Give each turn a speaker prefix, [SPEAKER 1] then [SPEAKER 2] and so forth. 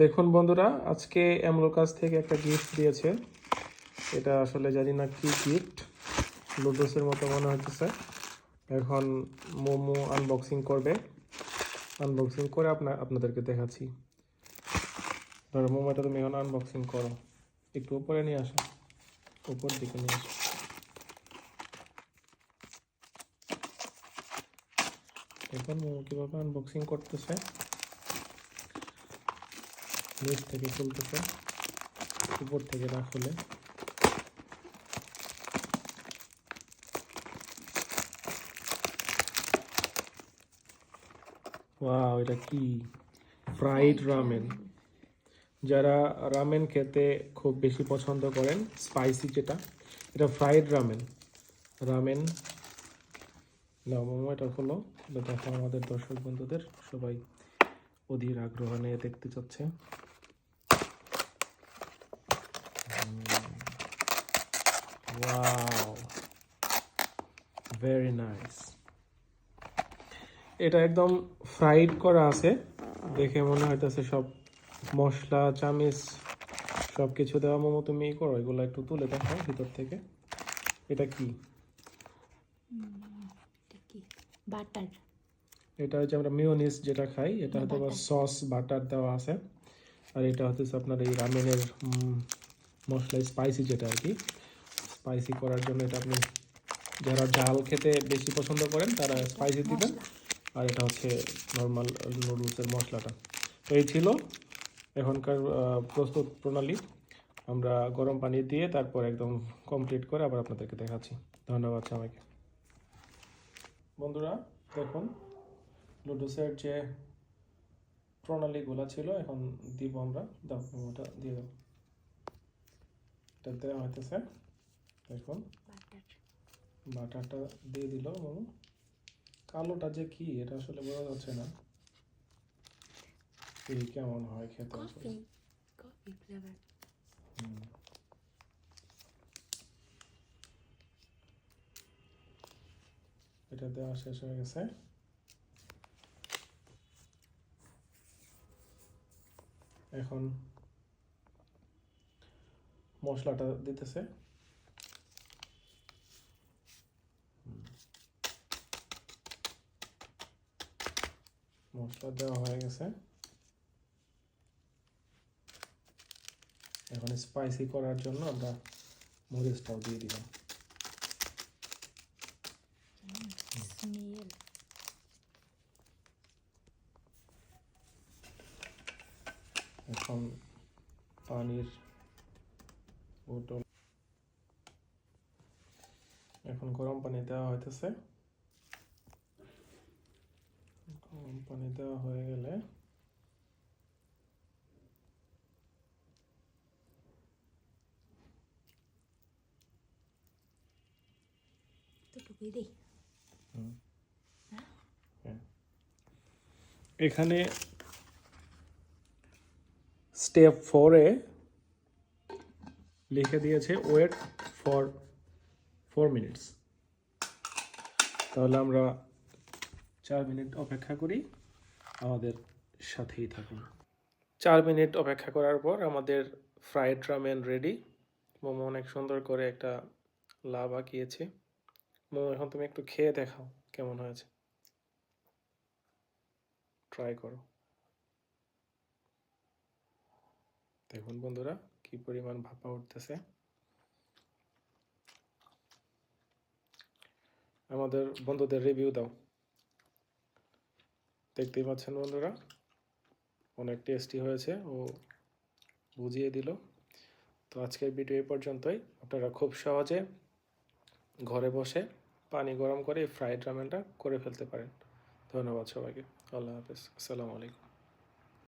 [SPEAKER 1] দেখুন বন্ধুরা, আজকে এমলো কাছ থেকে একটা গিফট দিয়েছে। এটা আসলে জানি না কি গিফট লুডোসের মতো মনে হচ্ছে এখন মোমো আনবক্সিং করবে। আনবক্সিং করে আপনার আপনাদেরকে দেখাচ্ছি। ধরো মোমোটা তুমি এখন আনবক্সিং করো। একটু উপরে নিয়ে আসো। উপর দিকে নিয়ে আসো। এখন মোমো কীভাবে আনবক্সিং করতেছে? নিচ থেকে খুলতেছে উপর থেকে না খুলে ওয়াও এটা কি? Fried ramen. যারা রামেন খেতে খুব বেশি পছন্দ করেন স্পাইসি যেটা এটা ফ্রাইড রামেন। রামেন না মোমো এটা হলো এটা দেখো আমাদের দর্শক বন্ধুদের সবাই অধীর আগ্রহ নিয়ে দেখতে চাচ্ছে। ওয়াও ভেরি নাইস এটা একদম ফ্রাইড করা আছে। দেখে মনে হইতেছে সব মশলা চামিচ সব কিছু দেওয়া মোমো তুমি ই করো এগুলো একটু তুলে দেখো ভিতর থেকে। এটা কি?
[SPEAKER 2] এটা বাটার।
[SPEAKER 1] এটা হচ্ছে আমরা মিওনিস যেটা খাই এটা হয়তো সস বাটার। দেওয়া আছে। আর এটা হচ্ছে আপনার এই রামেনের মশলা স্পাইসি যেটা আর কি। স্পাইসি করার জন্য এটা আপনি যারা ঝাল খেতে বেশি পছন্দ করেন তারা স্পাইসি দিবেন। আর এটা হচ্ছে নর্মাল নুডলসের মশলাটা। তো এই ছিল এখনকার প্রস্তুত প্রণালী। আমরা গরম পানি দিয়ে তারপর একদম কমপ্লিট করে আবার আপনাদেরকে দেখাচ্ছি। ধন্যবাদ সবাইকে। বন্ধুরা দেখুন লুডুসের যে প্রণালীগুলো ছিল এখন দিব আমরা। দাও ওটা দিয়ে দাও। এটা দেওয়া হইতেছে।
[SPEAKER 2] বাটার।
[SPEAKER 1] বাটারটা দিয়ে দিল মোমো কালোটা যে কি এটা আসলে বোঝা যাচ্ছে না। এই কেমন হয় খেতে আসলে।
[SPEAKER 2] কফি কফি ফ্লেভার
[SPEAKER 1] এটা দেওয়া শেষ হয়ে গেছে। এখন মশলাটা দিতেছে। মশলা দেওয়া হয়ে গেছে। এখন স্পাইসি করার জন্য আমরা মরিচটাও দিয়ে দিলাম। এখন পানির বোতল। এখন গরম পানি দেওয়া হইতেছে। গরম পানি দেওয়া হয়ে গেলে এখানে স্টেপ ফোরে লিখে দিয়েছে ওয়েট ফর ফোর মিনিটস তাহলে আমরা চার মিনিট অপেক্ষা করি। আমাদের সাথেই থাকুন। চার মিনিট অপেক্ষা করার পর আমাদের ফ্রাইড রামেন রেডি মোমো অনেক সুন্দর করে একটা লাভ আঁকিয়েছে। মোমো, এখন তুমি একটু খেয়ে দেখাও কেমন হয়েছে। ট্রাই করো। দেখুন বন্ধুরা, কি পরিমাণ ভাপা উঠতেছে। আমাদের বন্ধুদের রিভিউ দাও। দেখতেই পাচ্ছেন বন্ধুরা। অনেক টেস্টি হয়েছে, ও বুঝিয়ে দিল। তো আজকের ভিডিও এ পর্যন্তই। আপনারা খুব সহজে ঘরে বসে পানি গরম করে ফ্রাইড রামেনটা করে ফেলতে পারেন। ধন্যবাদ সবাইকে। আল্লাহ হাফেজ। আসসালামু আলাইকুম।